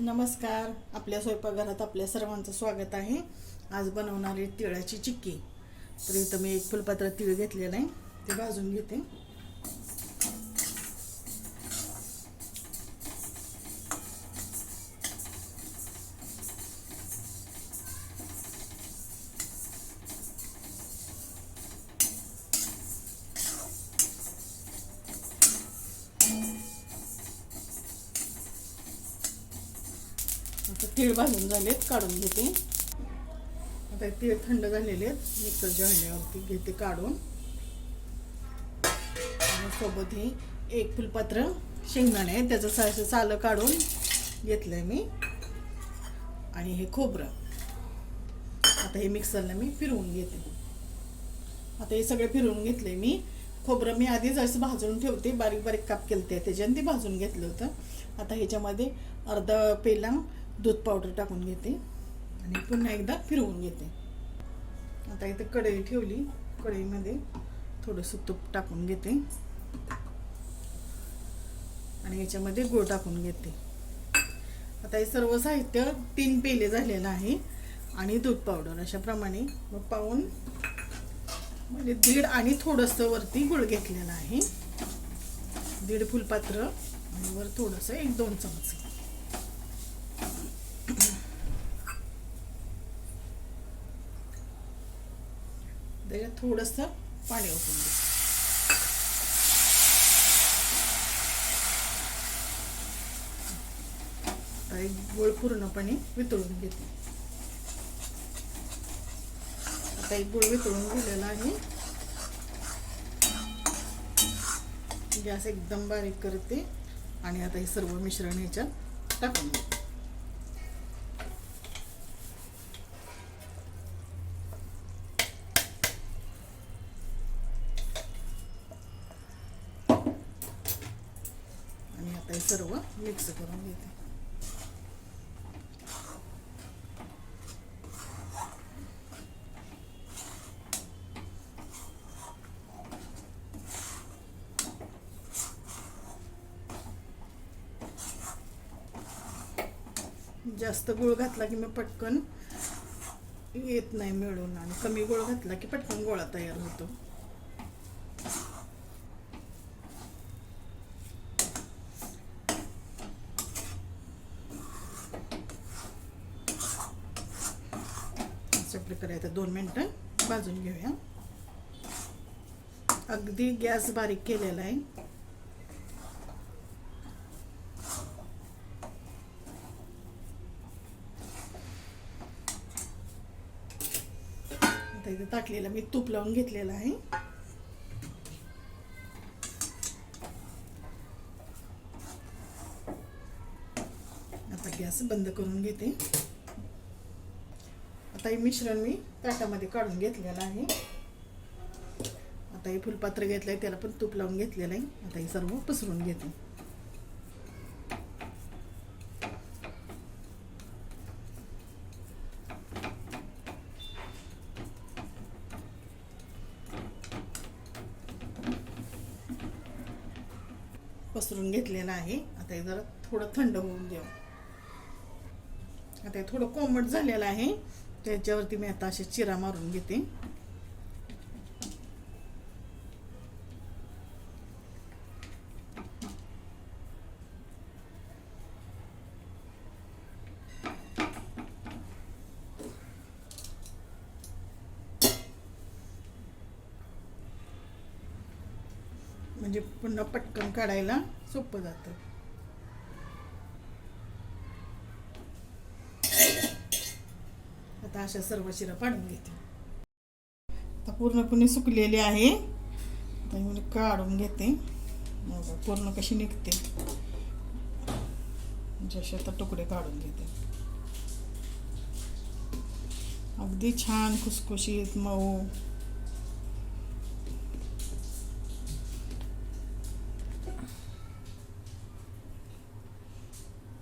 नमस्कार. आपल्या स्वयंपाकघरात आपल्या सर्वांचं स्वागत आहे. आज बनवणार आहे तिळाची चिक्की. तर इथं मी एक फुलपात्र तिळ घेतलेलं आहे. ते भाजून घेते. आता तीळ भाजून झालेत काढून घेते. आता तीळ थंड झालेले आहेत मिक्सरच्या हंड्यावरती घेते काढून. सोबत हे एक फुलपात्र शेंगदाणे आहे त्याचं सायचं सालं काढून घेतलं आहे मी. आणि हे खोबरं. आता हे मिक्सरला मी फिरवून घेते. आता हे सगळे फिरवून घेतले मी. खोबरं मी आधीच असं भाजून ठेवते बारीक बारीक काप केलं ते त्याच्याने ते भाजून घेतलं होतं. आता ह्याच्यामध्ये अर्धा पेला दूध पावडर टाकून घेते आणि पुन्हा एकदा फिरवून घेते. आता इथे कढई ठेवली. कढईमध्ये थोडंसं तूप टाकून घेते. आणि याच्यामध्ये गोळ टाकून घेते. आता हे सर्व साहित्य तीन पेले झालेलं आहे आणि दूध पावडर अशाप्रमाणे मग पाहून म्हणजे दीड आणि थोडंसं वरती गुळ घेतलेलं आहे. दीड फुलपात्र आणि वर थोडंसं एक दोन चमचे. त्याच्यात थोडंसं पाणी ओतून दे. आता एक गोळ पूर्णपणे वितळून घेते. आता एक गोळ वितळून गेलेला आहे. गॅस एकदम बारीक करते. आणि आता हे सर्व मिश्रण ह्याच्यात टाकून देते. आणि आता हे सर्व मिक्स करून घेते. जास्त गुळ घातला की मग पटकन येत नाही मिळून आणि कमी गुळ घातला की पटकन गोळा तयार होतो. अशा करायचं. दोन मिनटं भाजून घेऊया. अगदी गॅस बारीक केलेला आहे. आता इथे टाकलेलं मी तूप लावून घेतलेलं आहे. आता गॅस बंद करून घेते. आता हे मिश्रण मी ताटामध्ये काढून घेतलेलं आहे. आता हे फुलपात्र घेतलंय त्याला पण तूप लावून घेतलेलं आहे. आता हे सर्व पसरून घेते. पसरून घेतलेलं आहे. आता हे जरा थोडं थंड होऊन देऊ आता हे थोडं कोमट झालेलं आहे. त्याच्यावरती मी आता असे चिरा मारून घेते. म्हणजे पुन्हा पटकन काढायला सोपं जातं. आता अशा सर्व शिरा पाडून घेते. आता पूर्णपणे सुकलेली आहे. आता मी काढून घेते. मग पूर्ण कशी निघते? जसे आता तुकडे काढून घेते. अगदी छान खुसखुशीत मऊ.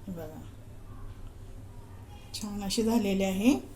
बघा. छान अशी झालेली आहे.